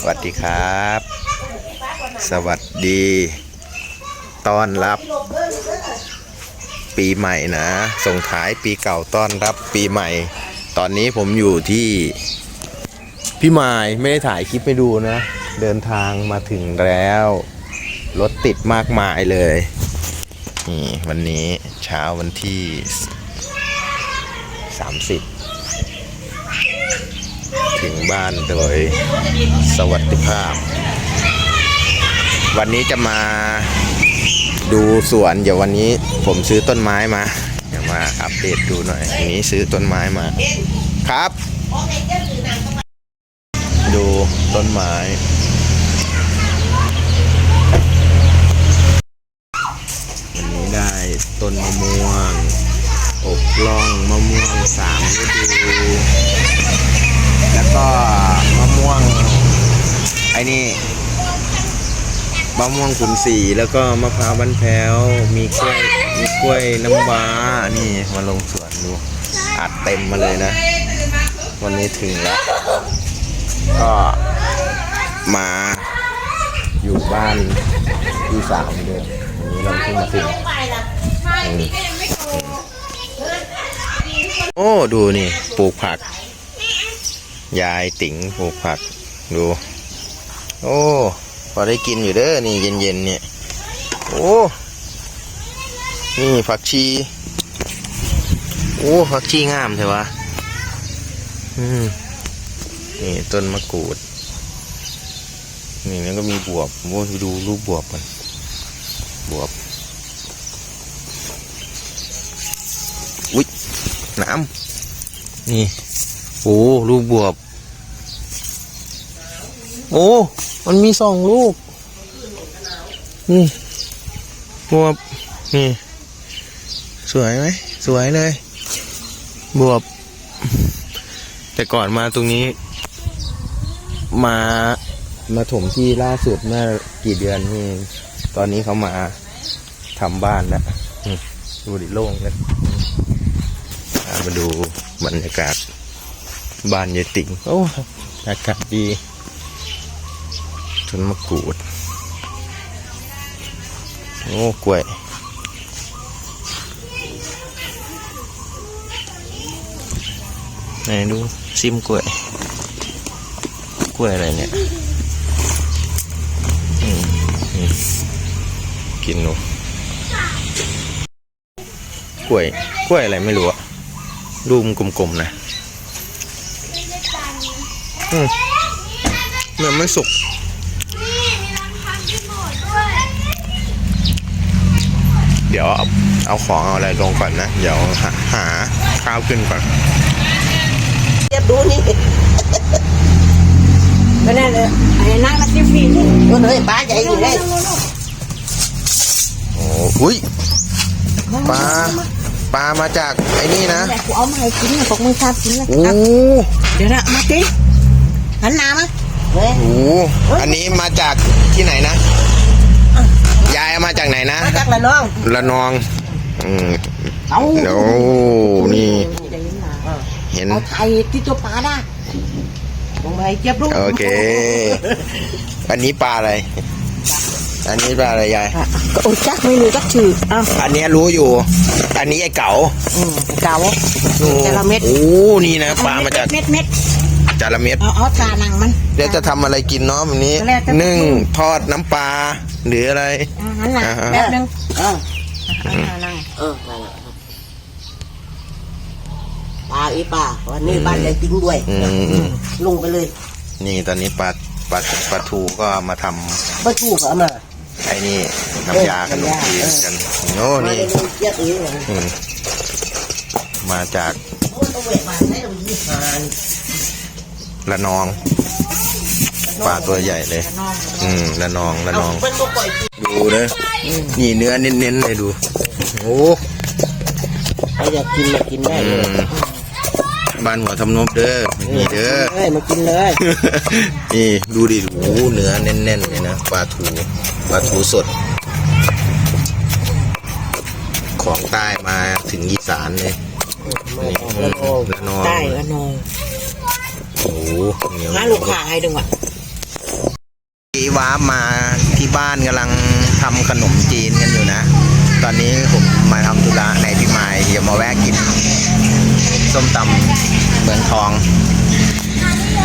สวัสดีครับ สวัสดีต้อนรับ ปีใหม่นะ ส่งท้ายปีเก่าต้อนรับปีใหม่ ตอนนี้ผมอยู่ที่พี่ไมายไม่ได้ถ่ายคลิปให้ดูนะ เดินทางมาถึงแล้ว รถติดมากมายเลยนี่วันนี้เช้าวันที่ 30 ถึงบ้านโดยสวัสดิภาพ วันนี้จะมาดูสวน เดี๋ยววันนี้ผมซื้อต้นไม้มาเดี๋ยวมาอัปเดตดูหน่อยวันนี้ซื้อต้นไม้มา ครับ ดูต้นไม้วันนี้ได้ต้นมะม่วงอกล่องมะม่วงสามฤดู แล้วก็มะม่วงไอ้นี่มะม่วงขุนสีแล้วก็มะพร้าวบ้านแพ้ว มีกล้วยมีกล้วยน้ำว้านี่มาลงสวนดูอัดเต็มมาเลยนะ วันนี้ถึงแล้ว ก็มาอยู่บ้านพี่สาวเดิมวันนี้เราเพิ่งมาถึงโอ้ ดูนี่ปลูกผัก ยายติ๋งปลูกผักดู โอ้พอได้กินอยู่เด้อนี่เย็นๆเนี่ย โอ้นี่ผักชีโอ้ผักชีงามใช่ปะอืมนี่ต้นมะกรูด นี่แล้วก็มีบวบโอ้ดูรูปบวบกันบวบอุ๊ยน้ำนี่ โอ้ลูกบวบ โอ้ มันมีสองลูก นี่บวบ นี่ สวยไหม สวยเลย บวบ แต่ก่อนมาตรงนี้ มา มาถมที่ล่าสุดเมื่อกี่เดือนนี่ ตอนนี้เขามาทำบ้านแล้วดูดิโล่งเลยมาดูบรรยากาศ บ้านยายติ๋งโอ้อากาศดีต้นมะกรูด โอ้กล้วยไหนดูซิมกล้วย กล้วยอะไรเนี่ยอืมอืมกินหนูกล้วย กล้วยอะไรไม่รู้อะรูมกลมๆนะ อืมมันไม่สุกเดี๋ยวเอาเอาของเอาอะไรลงก่อนนะ เดี๋ยวหาหาข้าวขึ้นก่อนเจ็บดูนี่ก็นั่นเลยไอ้นั่งมาที่ฟรีนี่มันเฮ้ยปลาใหญ่อยู่เลยโอ้หุ้ยปลาปลามาจากไอ้นี่นะแต่กูเอามาให้กินนะพวกมึงชอบกินนะโอ้เดี๋ยวนะมาดิ หันหน้ามาเฮ้ยโหอันนี้มาจากที่ไหนนะ ยายเอามาจากไหนนะ มาจากละน้องละนอง อืมเอาโอ้นี่เดี๋ยวนะเห็น เอาไทยที่ตัวปลาได้ลงไปเจ็บดูโอเค อันนี้ปลาอะไร อันนี้ปลาอะไรยายก็โอ้จักไม่รู้จักชื่ออ้าวอันเนี้ยรู้อยู่ อันนี้ไอ้เก๋าอืมเก่า โอ้จระเม็ดโอ้นี่นะปลามาจาก เม็ดเม็ด จาระเม็ดเอาเอาตานังมัน เดี๋ยวจะทำอะไรกินเนาะวันนี้แล้วแต่ นึ่งทอดน้ำปลาหรืออะไรอ่าหันหน้าอ่าแป๊บนึงเออเอาตานังเออนั่นแหละปลาอีปลาวันนี้บ้านใหญ่ติ้งด้วยอืมอืมลงไปเลยนี่ตอนนี้ปลาปลาปลาทูก็มาทำปลาทูเขาเอามา ไอ้นี่น้ำยาขนมจีนกันโอ้มานี่เลยลงเจ็บเองเลยอืมมาจาก โอ้ยต้องเวทมาให้เรายี่หาน ละนองปลาตัวใหญ่เลยน้องอืมละนองละเอานองเป็นตัวปล่อยกินดูนะนี่เนื้อเน้นๆเลยดู โอ้ใครอยากกินมากินได้อืเลยมบ้านหัวทำนบเด้อนี่เด้อเอ้ยมากินเลย นี่ดูดิโอ้โหเนื้อแน่นๆเลยนะปลาทูปลาทูสด ของใต้มาถึงอีสานเลยนี่อืมละนองได้ละนอง โอ้เหนียวหาลูกค้าให้ดึงอะพี่ว้ามาที่บ้านกำลังทำขนมจีนกันอยู่นะ ตอนนี้ผมมาทำธุระในพี่ไม้เดี๋ยวมาแวะกิน ส้มตำเมืองทอง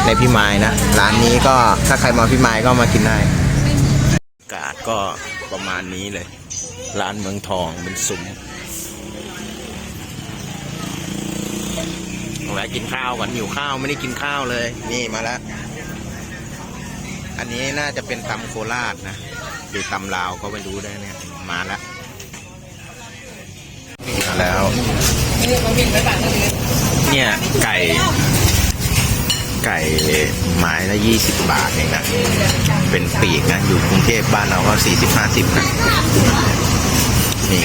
ในพี่ไม้นะ ร้านนี้ก็ถ้าใครมาพี่ไม้ก็มากินได้อากาศก็ประมาณนี้เลย ร้านเมืองทองเป็นซุ้ม แวะกินข้าวก่อนหิวข้าวไม่ได้กินข้าวเลย นี่มาแล้ว อันนี้น่าจะเป็นตำโคราชนะหรือตำลาวก็ไม่รู้ได้เนี่ย มาแล้วมาแล้ว เนี่ยไก่ ไก่ไม้ละยี่สิบบาทเองนะ เป็นปีกนะ อยู่กรุงเทพบ้านเราก็สี่สิบห้าสิบนะ นี่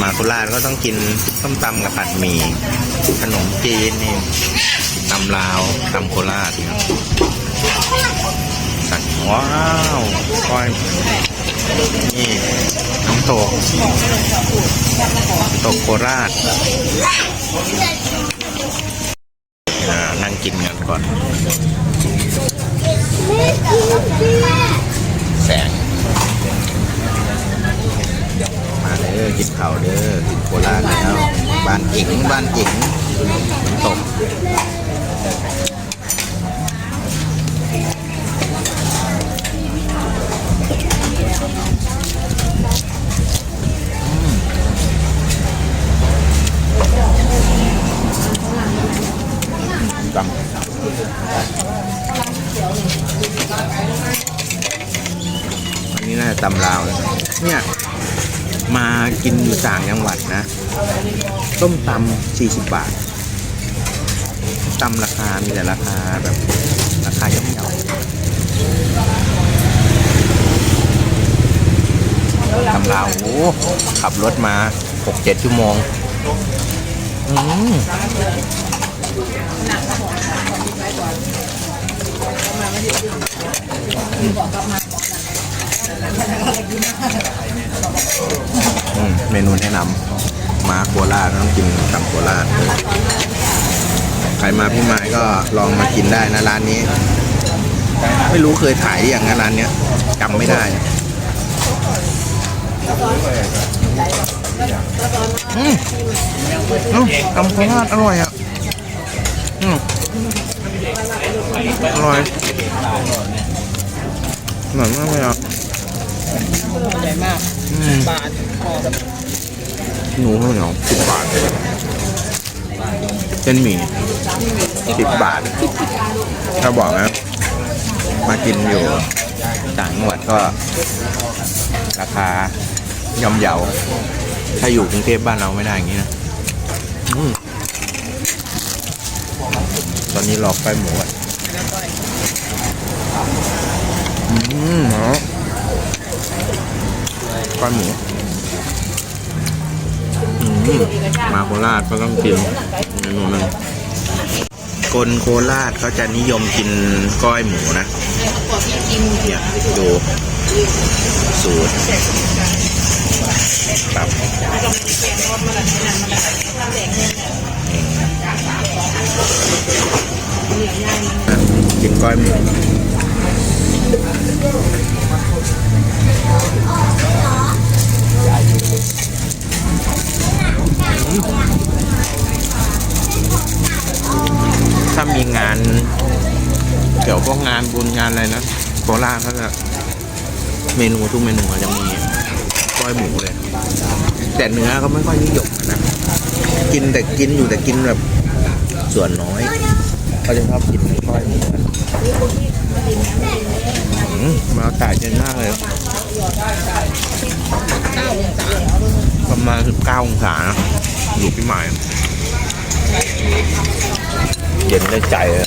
มาโคราชก็ต้องกินส้มตำกับผัดหมี่ขนมจีนนี่ตำลาวตำโคราชครับสัตว์ว้าวก้อยนี่น้องโตกโตกโคราชนั่งกินกันก่อน แสงม เด้อกินข้าวเด้อกินโคราชแล้วบ้านอิงบ้านอิงน้ำตกตำอันนี้น่าจะตำลาว เนี่ย มากินอยู่ต่างจังหวัดนะ ต้มตำสี่สิบบาทตำราคา มีแต่ราคาแบบราคาย่อมเยาตำลาวโอ้ขับรถมาหกเจ็ดชั่วโมง อืมอืม เมนูแนะนำมาโคราชต้องกินตำโคราชใครมาพี่ไม้ก็ลองมากินได้นะร้านนี้ ไม่รู้เคยถ่ายอยังนะร้านเนี้ยจำไม่ได้อืมตำโคราชอร่อยอะอืมอร่อยอร่อยมากเลยอะ ใหญ่มากอืมบาทพอหนูข้าวเหนียวสิบบาทเส้นหมี่สิบบาท ถ้าบอกนะ มากินอยู่ต่างจังหวัดก็ ราคาย่อมเยา ถ้าอยู่กรุงเทพบ้านเราไม่ได้อย่างนี้นะอืมตอนนี้รอไฟหมูอะ อืมเห รอไฟหมูอืมมาโคราชก็ต้องกินเมนูนึงคนโคราชเขาจะนิยมกินก้อยหมูนะเนี่ยดูสูตรครับกินก้อยหมูถ้ามีงาน เกี่ยวกับงานบุญงานอะไรนะโคราชเขาจะเมนูทุกเมนูเขาจะมีก้อยหมูเลย แต่เนื้อเขาไม่ค่อยนิยมนะกินแต่กินอยู่แต่กินแบบส่วนน้อยเขาจะชอบกินก้อยหมูมาอากาศเย็นมากเลย ประมาณสิบเก้าองศาอยู่พี่ใหมายเย็นได้ใจเลย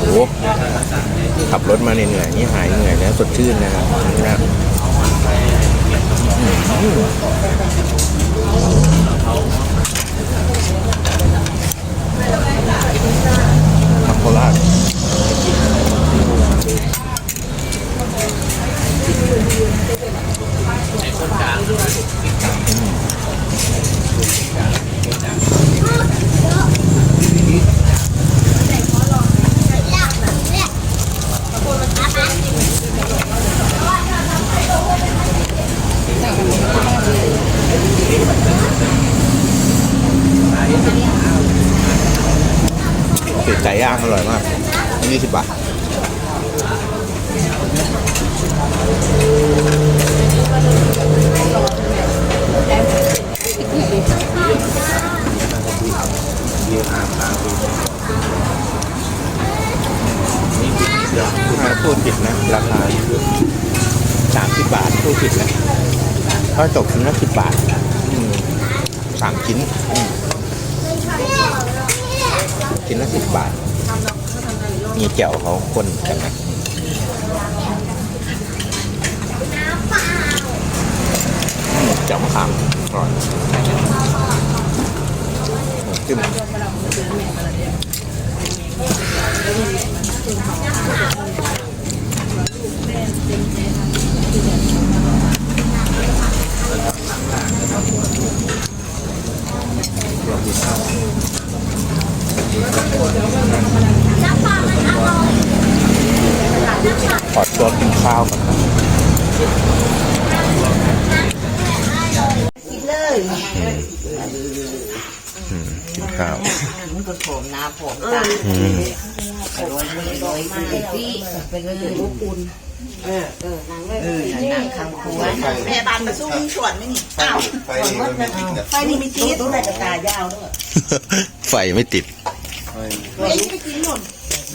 โอ้โหขับรถมาเหนื่อยๆนี่หายเหนื่อยแล้วสดชื่นนะครับนี่นะอืมทำโคราช ติดไก่ย่างอร่อยมากยี่สิบบาท ถ้าพูดผิดนะ ราคาสามสิบบาทพูดผิดนะถ้าตกชิ้นละสิบบาทสามชิ้นชิ้นละสิบบาท มีแจ่วเขาคนกันนะแจ่วมะขามอร่อยจิ้ม ขอตัวกินข้าวก่อนนะกินเลย อืมกินข้าวมันก็ผมน้ำผมตาอืมโรยมือโรยมาพี่ไปเลยลูกอุ่นเออเออนั่งเลยเออนั่งข้างครัวพยาบาลมาสู้มึงสวนไหมนี่อ้าวไฟไม่ติดไฟนี่ไม่จี๊ดตู้ไหนจะตายาวด้วยไฟไม่ติดไอ้นี่ไม่จี๊ดหล่นไ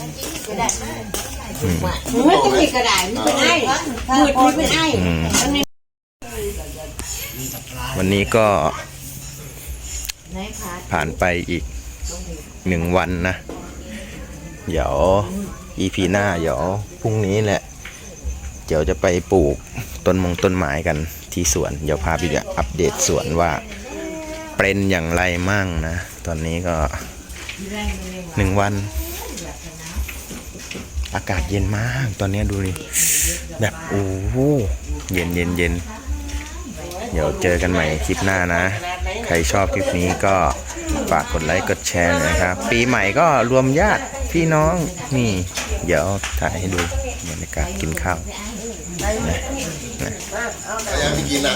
ม่ต้องมีกระดาษไม่เป็นไอ้มืดไม่เป็นไอ้วันนี้ก็ ผ่านไปอีกหนึ่งวันนะ เดี๋ยว EP หน้าเดี๋ยวพรุ่งนี้แหละ เดี๋ยวจะไปปลูกต้นมงต้นไม้กันที่สวน เดี๋ยวพาไปอัปเดตสวนว่าเป็นอย่างไรมั่งนะ ตอนนี้ก็หนึ่งวัน อากาศเย็นมาก ตอนนี้ดูดิแบบโอ้โหเย็นเย็นเย็นเดี๋ยวเจอกันใหม่คลิปหน้านะ ใครชอบคลิปนี้ก็ ฝากกดไลค์กดแชร์หนอยนะครับ ปีใหม่ก็รวมญาติพี่น้องนี่ เดี๋ยวถ่ายให้ดูบรรยากาศกินข้าวนะนะยังไม่กินอะ